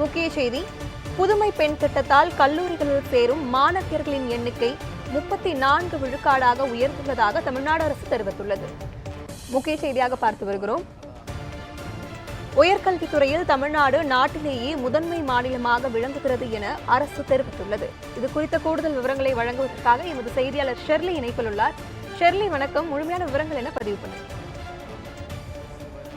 முக்கிய செய்தி. புதுமை பெண் திட்டத்தால் கல்லூரிகளில் சேரும் மாணவியர்களின் எண்ணிக்கை முப்பத்தி நான்கு விழுக்காடாக உயர்ந்துள்ளதாக தமிழ்நாடு அரசு தெரிவித்துள்ளது. முக்கிய செய்தியாக பார்த்து வருகிறோம். உயர்கல்வித்துறையில் தமிழ்நாடு நாட்டிலேயே முதன்மை மாநிலமாக விளங்குகிறது என அரசு தெரிவித்துள்ளது. இது குறித்த கூடுதல் விவரங்களை வழங்குவதற்காக எமது செய்தியாளர் ஷெர்லி இணைப்பில் உள்ளார். ஷெர்லி வணக்கம். முழுமையான விவரங்கள் என பதிவு பண்ணுங்கள்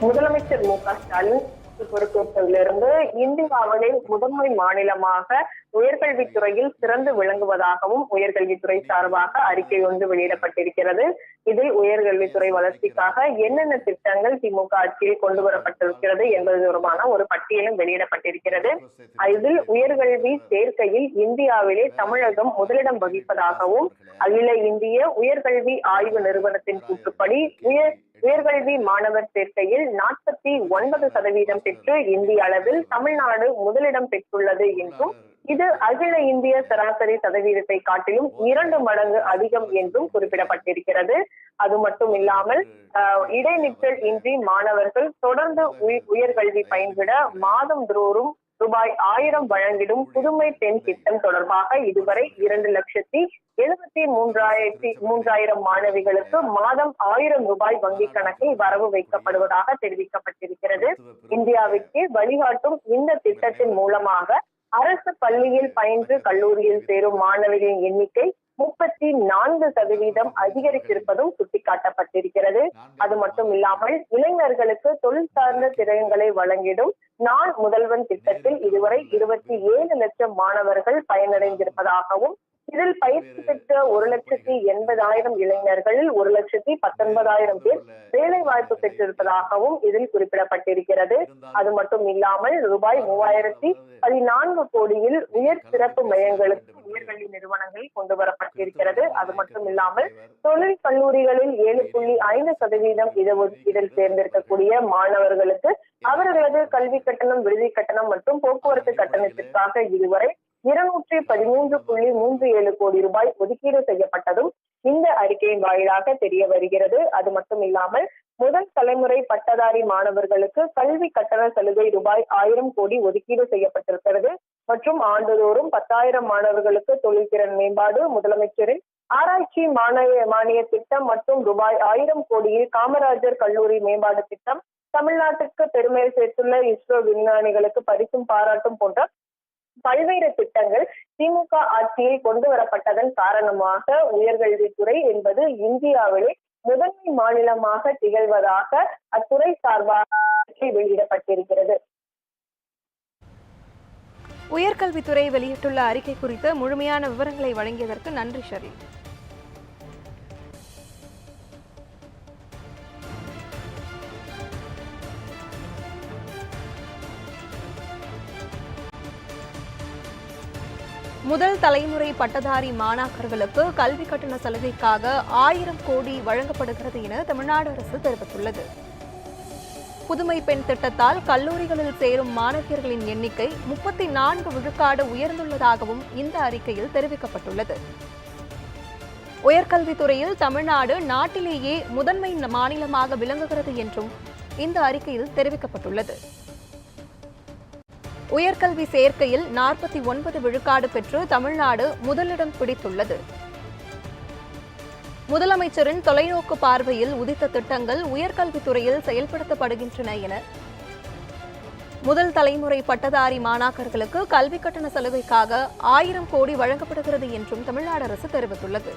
முதலமைச்சர் மு க ஸ்டாலின் பொறுப்பேற்றதிலிருந்து இந்தியாவிலே முதன்மை மாநிலமாக உயர்கல்வித்துறையில் சிறந்து விளங்குவதாகவும் உயர்கல்வித்துறை சார்பாக அறிக்கை ஒன்று வெளியிடப்பட்டிருக்கிறது. இதில் உயர்கல்வித்துறை வளர்ச்சிக்காக என்னென்ன திட்டங்கள் திமுக ஆட்சியில் கொண்டு வரப்பட்டிருக்கிறது என்பது தொடர்பான ஒரு பட்டியலும் வெளியிடப்பட்டிருக்கிறது. இதில் உயர்கல்வி சேர்க்கையில் இந்தியாவிலே தமிழகம் முதலிடம் வகிப்பதாகவும் அகில இந்திய உயர்கல்வி ஆய்வு நிறுவனத்தின் கூற்றுப்படி உயர் உயர்கல்வி மாணவர் சேர்க்கையில் நாற்பத்தி ஒன்பது சதவீதம் பெற்று இந்திய அளவில் தமிழ்நாடு முதலிடம் பெற்றுள்ளது என்றும் இது அகில இந்திய சராசரி சதவீதத்தை காட்டிலும் இரண்டு மடங்கு அதிகம் என்றும் குறிப்பிடப்பட்டிருக்கிறது. அது மட்டும் இல்லாமல் ஆஹ், இடைநிற்றல் இன்றி மாணவர்கள் தொடர்ந்து உயர்கல்வி பயின்றிட மாதம் தோறும் ரூபாய் ஆயிரம் வழங்கிடும் புதுமை பெண் திட்டம் தொடர்பாக இதுவரை இரண்டு லட்சத்தி எழுபத்தி மூன்றாயிரத்தி மூன்றாயிரம் மாணவிகளுக்கு மாதம் ஆயிரம் ரூபாய் வங்கி கணக்கில் வரவு வைக்கப்படுவதாக தெரிவிக்கப்பட்டிருக்கிறது. இந்தியாவிற்கு வழிகாட்டும் இந்த திட்டத்தின் மூலமாக அரசு பள்ளியில் பயின்று கல்லூரியில் சேரும் மாணவிகளின் எண்ணிக்கை முப்பத்தி நான்கு சதவீதம் அதிகரித்திருப்பதும் சுட்டிக்காட்டப்பட்டிருக்கிறது. அது மட்டும் இல்லாமல் இளைஞர்களுக்கு தொழில் சார்ந்த திறன்களை வழங்கிடும் நான் முதல்வன் திட்டத்தில் இதுவரை இருபத்தி ஏழு லட்சம் மாணவர்கள் பயனடைந்திருப்பதாகவும் இதில் பயிற்சி பெற்ற ஒரு லட்சத்தி எண்பதாயிரம் இளைஞர்களில் ஒரு லட்சத்தி பத்தொன்பதாயிரம் பேர் வேலை வாய்ப்பு பெற்றிருப்பதாகவும் இதில் குறிப்பிடப்பட்டிருக்கிறது. அது மட்டும் இல்லாமல் ரூபாய் மூவாயிரத்தி பதினான்கு கோடியில் உயர் சிறப்பு மையங்களுக்கு உயர்கல்வி நிறுவனங்கள் கொண்டு வரப்பட்டிருக்கிறது. அது மட்டும் இல்லாமல் தொழில் கல்லூரிகளில் ஏழு புள்ளி ஐந்து சதவீதம் இடஒதுக்கீடில் தேர்ந்தெடுக்கக்கூடிய மாணவர்களுக்கு அவர்களது கல்வி கட்டணம் விடுதி கட்டணம் மற்றும் போக்குவரத்து கட்டணத்திற்காக இதுவரை இருநூற்றி பதிமூன்று புள்ளி மூன்று ஏழு கோடி ரூபாய் ஒதுக்கீடு செய்யப்பட்டதும் இந்த அறிக்கையின் வாயிலாக தெரிய வருகிறது. அது மட்டும் இல்லாமல் முதல் தலைமுறை பட்டதாரி மாணவர்களுக்கு கல்வி கட்டண சலுகை ரூபாய் ஆயிரம் கோடி ஒதுக்கீடு செய்யப்பட்டிருக்கிறது. மற்றும் ஆண்டுதோறும் பத்தாயிரம் மாணவர்களுக்கு தொழில்திறன் மேம்பாடு முதலமைச்சரின் ஆராய்ச்சி மானிய மானிய திட்டம் மற்றும் ரூபாய் ஆயிரம் கோடியில் காமராஜர் கல்லூரி மேம்பாடு திட்டம் தமிழ்நாட்டுக்கு பெருமை சேர்த்துள்ள இஸ்ரோ விஞ்ஞானிகளுக்கு பரிசும் பாராட்டும் போன்ற பல்வேறு திட்டங்கள் திமுக ஆட்சியில் கொண்டு வரப்பட்டதன் காரணமாக உயர்கல்வித்துறை என்பது இந்தியாவிலே முதன்மை மாநிலமாக திகழ்வதாக அத்துறை சார்பாக வெளியிடப்பட்டிருக்கிறது. உயர்கல்வித்துறை வெளியிட்டுள்ள அறிக்கை குறித்த முழுமையான விவரங்களை வழங்கியதற்கு நன்றி ஷெர்லி முதல் தலைமுறை பட்டதாரி மாணாக்கர்களுக்கு கல்வி கட்டண சலுகைக்காக ஆயிரம் கோடி வழங்கப்படுகிறது என தமிழ்நாடு அரசு தெரிவித்துள்ளது. புதுமை பெண் திட்டத்தால் கல்லூரிகளில் சேரும் மாணவியர்களின் எண்ணிக்கை முப்பத்தி நான்கு விழுக்காடு உயர்ந்துள்ளதாகவும் இந்த அறிக்கையில் தெரிவிக்கப்பட்டுள்ளது. உயர்கல்வித்துறையில் தமிழ்நாடு நாட்டிலேயே முதன்மை மாநிலமாக விளங்குகிறது என்றும் இந்த அறிக்கையில் தெரிவிக்கப்பட்டுள்ளது. உயர்கல்வி சேர்க்கையில் நாற்பத்தி ஒன்பது விழுக்காடு பெற்று தமிழ்நாடு முதலிடம் பிடித்துள்ளது. முதலமைச்சரின் தொலைநோக்கு பார்வையில் உதித்த திட்டங்கள் உயர்கல்வித்துறையில் செயல்படுத்தப்படுகின்றன என முதல் தலைமுறை பட்டதாரி மாணாக்கர்களுக்கு கல்வி கட்டண சலுகைக்காக ஆயிரம் கோடி வழங்கப்படுகிறது என்றும் தமிழ்நாடு அரசு தெரிவித்துள்ளது.